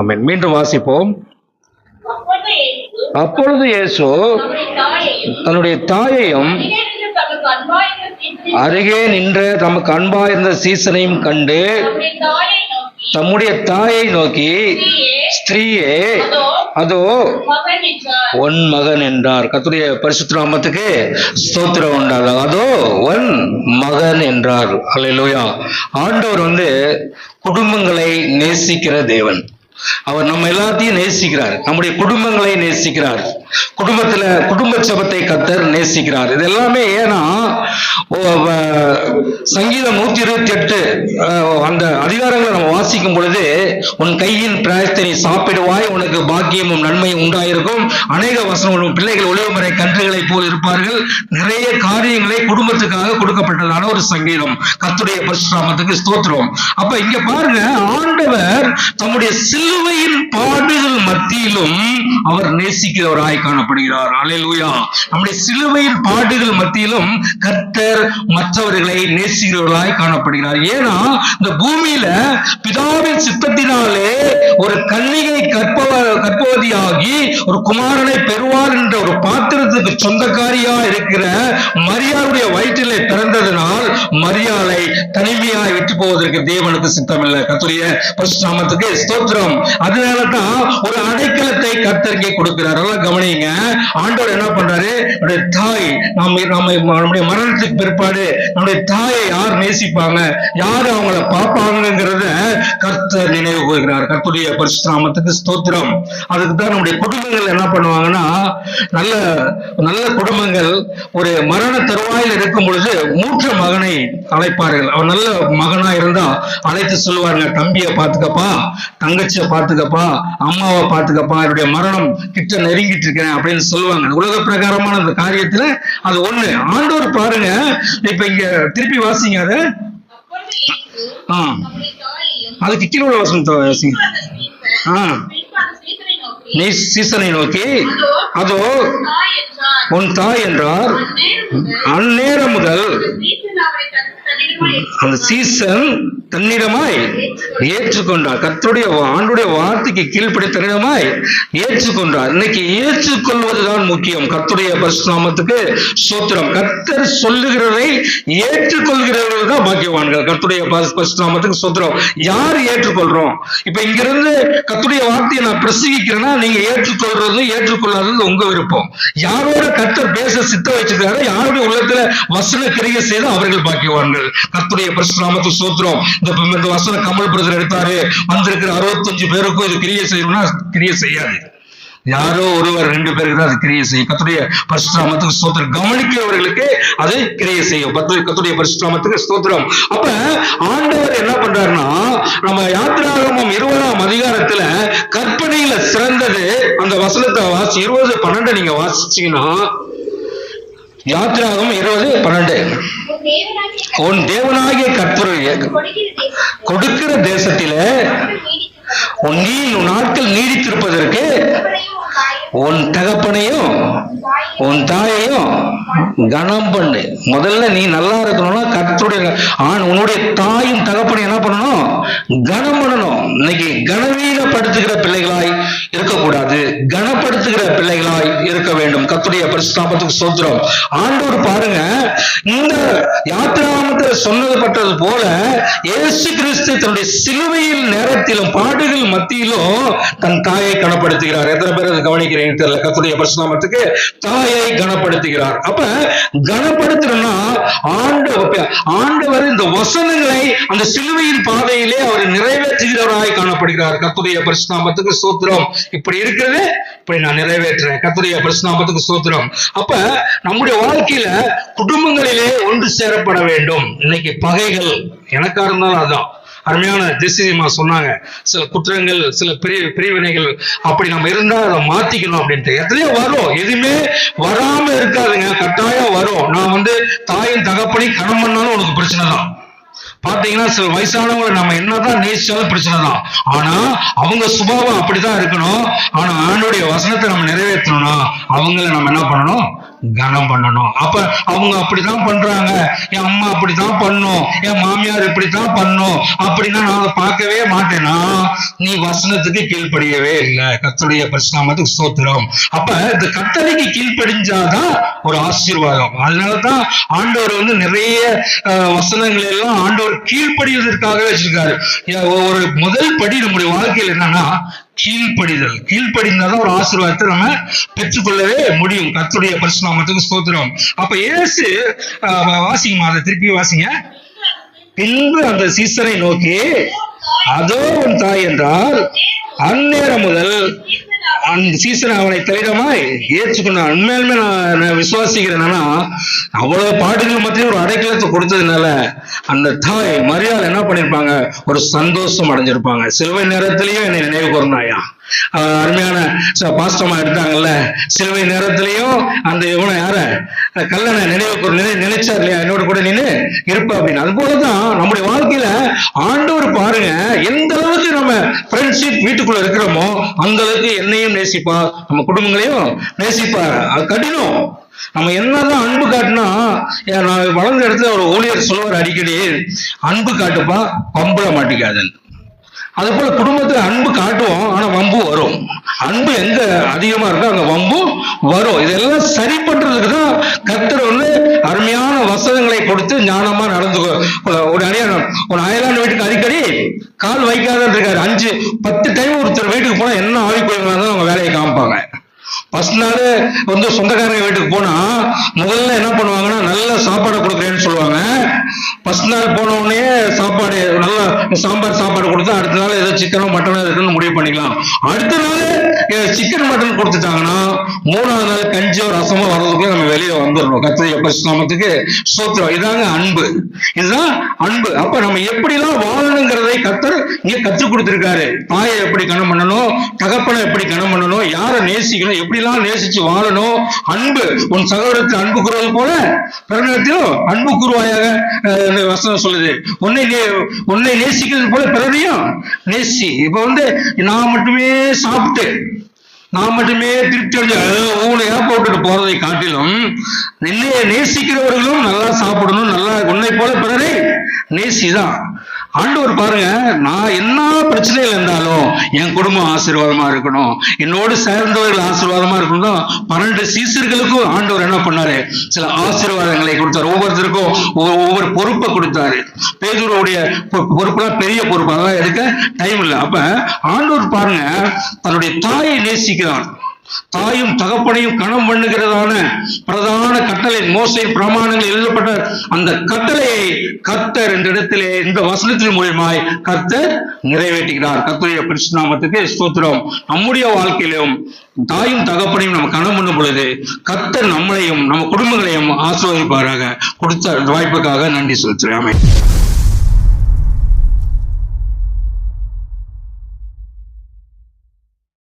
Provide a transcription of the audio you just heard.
ஆமென். மீண்டும் வாசிப்போம். அப்பொழுது இயேசு தன்னுடைய தாயையும் அருகே நின்று தமக்கு அன்பாயிருந்த இருந்த நின்ற தமக்கு அன்பாயிருந்த சீசனையும் கண்டு தம்முடைய தாயை நோக்கி ஸ்திரீயே, அதோ ஒன் மகன் என்றார். கத்துடைய பரிசுத்தராமத்துக்கு ஸ்தோத்திரம் உண்டாக அதோ ஒன் மகன் என்றார். அல்லேலூயா ஆண்டவர் வந்து குடும்பங்களை நேசிக்கிற தேவன். அவர் நம்ம எல்லாத்தையும் நேசிக்கிறார். நம்முடைய குடும்பங்களை நேசிக்கிறார். குடும்பத்துல குடும்ப சபத்தை கத்தர் நேசிக்கிறார். இது எல்லாமே ஏன்னா சங்கீதம் நூத்தி இருபத்தி எட்டு அந்த அதிகாரங்களை நம்ம வாசிக்கும் பொழுது உன் கையின் பிராயத்தை நீ சாப்பிடுவாய் உனக்கு பாக்கியமும் நன்மையும் உண்டாயிருக்கும். அநேக வசனங்களும் பிள்ளைகள் ஒளிவுமுறை கன்றுகளைப் போல் இருப்பார்கள். நிறைய காரியங்களை குடும்பத்துக்காக கொடுக்கப்பட்டதான ஒரு சங்கீதம். கத்துடைய பரிசுராமத்துக்கு ஸ்தோத்திரம். அப்ப இங்க பாருங்க ஆண்டவர் தம்முடைய சிலுவையின் பாடுகள் மத்தியிலும் அவர் நேசிக்கிறவராய் காணப்படுகிறார். அலையலூயா நம்முடைய சிலுவையின் பாடுகள் மத்தியிலும் கர்த்தர் மற்றவர்களை நேசிக்கிறவர்களாய் காணப்படுகிறார். ஏன்னா இந்த பூமியில பிதாவின் சித்தத்தினாலே ஒரு கன்னிகை கற்பவ கற்பவதியாகி ஒரு குமாரனை பெறுவார் என்ற ஒரு பாத்திரத்துக்கு சொந்தக்காரியா இருக்கிற மரியாளுடைய வயிற்றிலே பிறந்ததினால் மரியாளை தனிமையாய் விட்டு போவதற்கு தேவனுக்கு சித்தமில்லை. கத்துரிய பரிசுராமத்துக்கு ஸ்தோத்திரம். அதனால தான் ஒரு அடைக்கலத்தை கத்தருக்கே கொடுக்கிறார் அதெல்லாம் கவனிங்க ஆண்டவர் என்ன பண்றாரு? நம்முடைய தாய் நம்ம நம்ம நம்முடைய மரணத்துக்கு பிற்பாடு நம்முடைய தாயை யார் நேசிப்பாங்க? யார் அவங்கள பார்ப்பாங்கிறத கர்த்தர் நினைவு கூறுகிறார். கர்த்தருடைய பரிசுநாமத்துக்கு ஸ்தோத்திரம். அதுக்கு தான் நம்முடைய குடும்பங்கள் என்ன பண்ணுவாங்கன்னா நல்ல நல்ல குடும்பங்கள் ஒரு மரண தருவாயில் இருக்கும் பொழுது மூற்ற மகனை அழைப்பார்கள். அவன் நல்ல மகனா இருந்தா அழைத்து சொல்லுவாருங்க தம்பியை பார்த்துக்கப்பா தங்கச்சியை பார்த்துக்கப்பா அம்மாவை பார்த்துக்கப்பா என்னுடைய மரணம் கிட்ட நெருங்கிட்டு இருக்கிறேன் அப்படின்னு சொல்லுவாங்க. உலக பிரகாரமான அந்த காரியத்துல அது ஒண்ணு. ஆண்டவர் பாருங்க இப்ப இங்க திருப்பி வாசிங்க அதை. ஆ. அதுக்கு கீழே உள்ள வசனத்தை வாசிங்க. ஆ. நீ சீசனை நோக்கி அதோ உன் தாய் என்றார். அந்நேரம் முதல் அந்த சீசன் தன்னிடமாய் ஏற்றுக்கொண்டார். கர்த்தருடைய ஆண்டுடைய வார்த்தைக்கு கீழ்ப்படித்தனிடமாய் ஏற்றுக்கொண்டார். இன்னைக்கு ஏற்றுக்கொள்வதுதான் முக்கியம். கத்துடைய பரிசுநாமத்துக்கு சோத்திரம். கத்தர் சொல்லுகிறதை ஏற்றுக்கொள்கிறவர்கள் தான் பாக்கியவான்கள். கத்துடைய பரிசுநாமத்துக்கு சோத்திரம். யார் ஏற்றுக்கொள்றோம்? இப்ப இங்கிருந்து கத்துடைய வார்த்தையை நான் பிரசங்கிக்கிறேன்னா நீங்க ஏற்றுக்கொள்றது ஏற்றுக்கொள்ளாதது உங்க விருப்பம். யாரோட கத்தர் பேச சித்த வச்சிருக்காரு யாருடைய உள்ளத்துல வசன கிரியை செய்து அவர்கள் பாக்கியவான்கள். கத்துடைய பரிசுநாமத்துக்கு சோத்திரம். இந்த இந்த வசன கமல் பிரதர் எடுத்தாரு வந்திருக்கிற அறுபத்தஞ்சு பேருக்கும் இது கிரியை செய்யணும்னா கிரியை செய்யாது. யாரோ ஒருவர் ரெண்டு பேருக்கு தான் அது கிரியை செய்யும். கத்துடைய பரிசுராமத்துக்கு ஸ்தோத்திரம். கவனிக்கிறவர்களுக்கு அது கிரியை செய்யும். பத்து கத்துடைய பரிசுராமத்துக்கு ஸ்தோத்திரம். அப்ப ஆண்டவர் என்ன பண்றாருன்னா நம்ம யாத்திராகமம் இருபதாம் அதிகாரத்துல கற்பனையில சிறந்தது அந்த வசனத்தை வாசி இருபது பன்னெண்டு நீங்க வாசிச்சீங்கன்னா யாத்திராகம் இருபது பன்னெண்டு. உன் தேவனாகிய கற்பனை கொடுக்கிற தேசத்தில் கொடுக்கிற உன் நாட்கள் நீடித்திருப்பதற்கு உன் தகப்பனையும் உன் தாயையும் கனம் பண்ணு. முதல்ல நீ நல்லா இருக்கணும்னா கத்துடைய ஆண் உன்னுடைய தாயும் தகப்பனையும் என்ன பண்ணணும்? கனம் பண்ணணும். இன்னைக்கு கனவீனப்படுத்துகிற பிள்ளைகளாய் இருக்கக்கூடாது. கனப்படுத்துகிற பிள்ளைகளாய் இருக்க வேண்டும். கத்துடைய பரிசுத்தாபத்துக்கு சோத்திரம் ஆண்டவர் பாருங்க இந்த யாத்திராமத்தில் சொன்னது பட்டது போல இயேசு கிறிஸ்து தன்னுடைய சிலுவையில் நேரத்திலும் பாடுகள் மத்தியிலும் தன் தாயை கனப்படுத்துகிறார். எத்தனை பேர் அதை கவனிக்கிறேன் தெரியல. கத்துடைய பரிசுநாமத்துக்கு தாயை கனப்படுத்துகிறார். அப்ப கனப்படுத்தணும்னா ஆண்டவர் ஆண்டவர் இந்த வசனங்களை அந்த சிலுவையின் பாதையிலே அவர் நிறைவேற்றுகிறவராய் காணப்படுகிறார். கத்துடைய பரிசுநாமத்துக்கு சோத்திரம் இப்படி இருக்கிறது இப்படி நான் நிறைவேற்றுறேன். கத்துடைய பரிசுநாமத்துக்கு சோத்திரம் அப்ப நம்முடைய வாழ்க்கையில குடும்பங்களிலே ஒன்று சேரப்பட வேண்டும். இன்னைக்கு பகைகள் எனக்கா இருந்தாலும் அதான். அருமையான திசிமா சொன்னாங்க. சில குற்றங்கள் சில பிரி பிரிவினைகள் அப்படி நம்ம இருந்தா அதை மாத்திக்கணும் அப்படின்ட்டு. எத்தனையோ வரும். எதுவுமே வராம இருக்காதுங்க. கட்டாயம் வரும். நான் வந்து தாயின் தகப்பனை கணம் பண்ணாலும் உனக்கு பிரச்சனை தான். பாத்தீங்கன்னா சில வயசானவங்களை நம்ம என்னதான் நேசிச்சாலும் பிரச்சனை தான். ஆனா அவங்க சுபாவம் அப்படிதான் இருக்கணும். ஆனா ஆண்டுடைய வசனத்தை நம்ம நிறைவேற்றணும்னா அவங்கள நம்ம என்ன பண்ணணும்? கனம் பண்ணணும். அப்ப அவங்க அப்படித்தான் பண்றாங்க. என் அம்மா அப்படித்தான் பண்ணும். என் மாமியார் இப்படித்தான் பண்ணும். அப்படின்னா நான் அதை பார்க்கவே மாட்டேனா? நீ வசனத்துக்கு கீழ்ப்படியவே இல்லை. கத்தருடைய பரிசுநாமத்துக்கு ஸ்தோத்திரம். அப்ப இந்த கட்டளைக்கு கீழ்ப்படிஞ்சாதான் ஒரு ஆசீர்வாதம். அதனாலதான் ஆண்டவர் வந்து நிறைய அஹ், வசனங்களை எல்லாம் ஆண்டவர் கீழ்ப்படிவதற்காகவே வச்சிருக்காரு. ஒரு முதல் படி நம்முடைய வாழ்க்கையில் என்னன்னா கீழ்ப்படிதல். கீழ்ப்படிந்தாதான் ஒரு ஆசீர்வாதத்தை நம்ம பெற்றுக்கொள்ளவே முடியும். கத்துடைய பரிசுநாமத்துக்கு ஸ்தோத்திரம். அப்ப ஏசு அஹ், வாசிங்கம்மா அதை திருப்பி வாசிங்க. பின்பு அந்த சீசரை நோக்கி அதோ உன் தாய் என்றால் அந்நேரம் முதல் அந்த சீசன் அவனை தைரியமாய் ஏற்றுக்கொண்டான் உண்மையாலுமே நான் நான் விசுவாசிக்கிறேன் என்னன்னா அவ்வளவு பாடுகள் மத்தியும் ஒரு அடைக்கலத்தை கொடுத்ததுனால அந்த தாய் மரியாதை என்ன பண்ணிருப்பாங்க? ஒரு சந்தோஷம் அடைஞ்சிருப்பாங்க. சிலுவை நேரத்திலையும் என்னை நினைவு கூர்ந்தாயா? அருமையான பாஸ்டமா எடுத்தாங்கல்ல? சிலுவை நேரத்திலையும் அந்த இவனை யார? கல்லனை நினைவு கூர் நினை நினைச்சார் இல்லையா? என்னோட கூட நின்று இருப்ப அப்படின்னு. அது போலதான் நம்முடைய வாழ்க்கையில ஆண்டவர் பாருங்க எந்த அளவுக்கு நம்ம ஃப்ரெண்ட்ஷிப் வீட்டுக்குள்ள இருக்கிறோமோ அந்த அளவுக்கு என்னையும் நேசிப்பா நம்ம குடும்பங்களையும் நேசிப்பார். அது கடினம். நம்ம என்னதான் அன்பு காட்டினா நான் வளர்ந்த இடத்துல ஒரு ஊழியர் சொல்லுவார் அடிக்கடி அன்பு காட்டுப்பா பம்புல மாட்டிக்காதுன்னு. அதே போல குடும்பத்துல அன்பு காட்டுவோம் ஆனா வம்பு வரும். அன்பு எங்க அதிகமா இருக்கோ அங்க வம்பு வரும். இதெல்லாம் சரி பண்றதுக்கு தான் கத்தர் வந்து அருமையான வசதங்களை கொடுத்து ஞானமா நடந்து ஒரு அடியாரம் ஒரு அயலான வீட்டுக்கு அடிக்கடி கால் வைக்காதன்னு இருக்காரு. அஞ்சு பத்து டைம் ஒருத்தர் வீட்டுக்கு போனா என்ன ஆவி போயிருந்தாலும் அவங்க வேலையை காமிப்பாங்க. ஃபர்ஸ்ட் நாள் வந்து சொந்தக்காரங்க வீட்டுக்கு போனா முதல்ல என்ன பண்ணுவாங்கன்னா நல்ல சாப்பாடு கொடுக்குறேன்னு சொல்லுவாங்க. ஃபர்ஸ்ட் நாள் போன உடனே சாப்பாடு நல்லா சாம்பார் சாப்பாடு கொடுத்தா அடுத்த நாள் ஏதோ சிக்கனோ மட்டனோ இருக்குன்னு முடிவு பண்ணிக்கலாம். அடுத்த நாள் சிக்கன் மட்டன் கொடுத்துட்டாங்கன்னா மூணாவது நாள் கஞ்சியோ ரசமோ வர்றதுக்குள்ள நம்ம வெளியே வந்துடணும். கத்திரிக்க பரிசுநாமத்துக்கு சோத்திரம் இதாங்க அன்பு. இதுதான் அன்பு. அப்ப நம்ம எப்படிலாம் வாழணுங்கிறதை கத்தர் இங்க கற்றுக் கொடுத்திருக்காரு. தாயை எப்படி கணம் பண்ணணும்? தகப்பனை எப்படி கணம் பண்ணணும்? யாரை நேசிக்கணும்? எப்படிலாம் நேசிச்சு வாழணும்? அன்பு. உன் சகோதரத்தில் அன்பு கூறுவது போல பிறகு அன்பு கூறுவாயாக வசனம் சொல்லுது. உன்னை உன்னை நேசிக்கிறது போல பிறரையும் நேசி. இப்ப வந்து நான் மட்டுமே சாப்பிட்டு நான் மட்டுமே திருப்தி அடைஞ்சு ஊனையா போட்டுட்டு போறதை காட்டிலும் நின்னைய நேசிக்கிறவர்களும் நல்லா சாப்பிடணும் நல்லா உன்னை போல பிறரை நேசிதான். ஆண்டவர் பாருங்க நான் என்ன பிரச்சனையில் இருந்தாலும் என் குடும்பம் ஆசீர்வாதமா இருக்கணும். என்னோடு சேர்ந்தவர்கள் ஆசீர்வாதமா இருக்கணும் பன்னெண்டு சீசர்களுக்கும் ஆண்டவர் என்ன பண்ணாரு? சில ஆசீர்வாதங்களை கொடுத்தாரு. ஒவ்வொருத்தருக்கும் ஒவ்வொரு பொறுப்பை கொடுத்தாரு. பேதூருடைய பொ- பொறுப்புலாம் பெரிய பொறுப்பு. அதெல்லாம் எடுக்க டைம் இல்லை. அப்ப ஆண்டவர் பாருங்க தன்னுடைய தாயை நேசிக்கிறான் தாயும் தகப்பனையும் கணம் பண்ணுகிறதான பிரதான கட்டளை மோசை பிரமாணங்கள் எழுதப்பட்ட அந்த கட்டளையை கத்தர் என்ற இடத்திலே இந்த வசனத்தின் மூலியமாய் கத்தர் நிறைவேற்றுகிறார். கர்த்தருடைய பரிசுநாமத்துக்கு ஸ்தோத்திரம். நம்முடைய வாழ்க்கையிலும் தாயும் தகப்பனையும் நம்ம கணம் பண்ணும் பொழுது கத்தர் நம்மளையும் நம்ம குடும்பங்களையும் ஆசீர்வதிப்பாராக. கொடுத்த வாய்ப்புக்காக நன்றி செலுத்துகிறேன்.